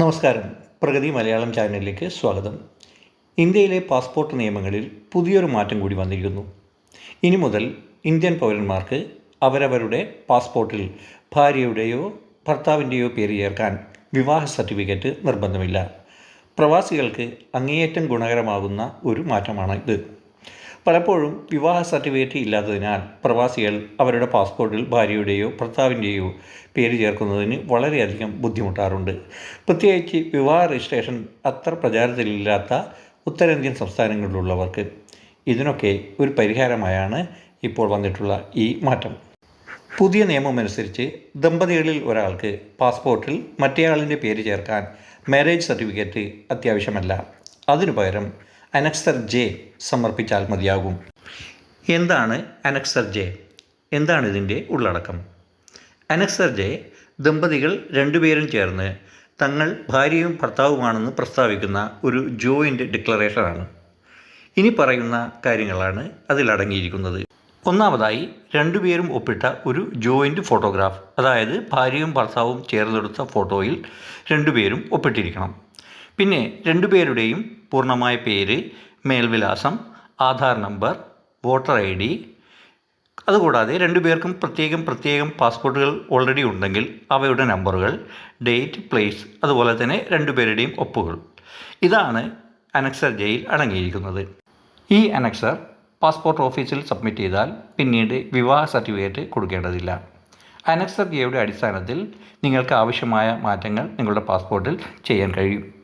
നമസ്കാരം. പ്രഗതി മലയാളം ചാനലിലേക്ക് സ്വാഗതം. ഇന്ത്യയിലെ പാസ്പോർട്ട് നിയമങ്ങളിൽ പുതിയൊരു മാറ്റം കൂടി വന്നിരിക്കുന്നു. ഇനി മുതൽ ഇന്ത്യൻ പൗരന്മാർക്ക് അവരവരുടെ പാസ്പോർട്ടിൽ ഭാര്യയുടെയോ ഭർത്താവിന്റെയോ പേര് ചേർക്കാൻ വിവാഹ സർട്ടിഫിക്കറ്റ് നിർബന്ധമില്ല. പ്രവാസികൾക്ക് അങ്ങേയറ്റം ഗുണകരമാകുന്ന ഒരു മാറ്റമാണ് ഇത് പലപ്പോഴും വിവാഹ സർട്ടിഫിക്കറ്റ് ഇല്ലാത്തതിനാൽ പ്രവാസികൾ അവരുടെ പാസ്പോർട്ടിൽ ഭാര്യയുടെയോ ഭർത്താവിന്റെയോ പേര് ചേർക്കുന്നതിന് വളരെയധികം ബുദ്ധിമുട്ടാറുണ്ട്. പ്രത്യേകിച്ച് വിവാഹ രജിസ്ട്രേഷൻ അത്ര പ്രചാരത്തിലില്ലാത്ത ഉത്തരേന്ത്യൻ സംസ്ഥാനങ്ങളിലുള്ളവർക്ക് ഇതിനൊക്കെ ഒരു പരിഹാരമായാണ് ഇപ്പോൾ വന്നിട്ടുള്ള ഈ മാറ്റം. പുതിയ നിയമമനുസരിച്ച് ദമ്പതികളിൽ ഒരാൾക്ക് പാസ്പോർട്ടിൽ മറ്റേയാളിന്റെ പേര് ചേർക്കാൻ മാരേജ് സർട്ടിഫിക്കറ്റ് അത്യാവശ്യമല്ല. അതിനു പകരം അനക്സർ ജെ സമർപ്പിച്ചാൽ മതിയാകും. എന്താണ് അനക്സർ ജെ? എന്താണ് ഇതിന്റെ ഉള്ളടക്കം? അനക്സർ ജെ ദമ്പതികൾ രണ്ടുപേരും ചേർന്ന് തങ്ങൾ ഭാര്യയും ഭർത്താവുമാണെന്ന് പ്രസ്താവിക്കുന്ന ഒരു ജോയിന്റ് ഡിക്ലറേഷനാണ്. ഇനി പറയുന്ന കാര്യങ്ങളാണ് അതിലടങ്ങിയിരിക്കുന്നത് ഒന്നാമതായി രണ്ടുപേരും ഒപ്പിട്ട ഒരു ജോയിന്റ് ഫോട്ടോഗ്രാഫ് അതായത് ഭാര്യയും ഭർത്താവും ചേർന്നെടുത്ത ഫോട്ടോയിൽ രണ്ടുപേരും ഒപ്പിട്ടിരിക്കണം. പിന്നെ രണ്ടുപേരുടെയും പൂർണമായ പേര് മേൽവിലാസം Aadhaar number voter I D. അതുകൂടാതെ രണ്ടുപേർക്കും പ്രത്യേകം പ്രത്യേകം പാസ്പോർട്ടുകൾ ഓൾറെഡി ഉണ്ടെങ്കിൽ അവയുടെ നമ്പറുകൾ ഡേറ്റ് പ്ലേസ് അതുപോലെ തന്നെ രണ്ടുപേരുടെയും ഒപ്പുകൾ. ഇതാണ് അനക്സർ ജയിൽ അടങ്ങിയിരിക്കുന്നത്. ഈ അനക്സർ പാസ്പോർട്ട് ഓഫീസിൽ സബ്മിറ്റ് ചെയ്താൽ പിന്നീട് വിവാഹ സർട്ടിഫിക്കറ്റ് കൊടുക്കേണ്ടതില്ല. അനക്സർ ജയുടെ അടിസ്ഥാനത്തിൽ നിങ്ങൾക്ക് ആവശ്യമായ മാറ്റങ്ങൾ നിങ്ങളുടെ പാസ്പോർട്ടിൽ ചെയ്യാൻ കഴിയും.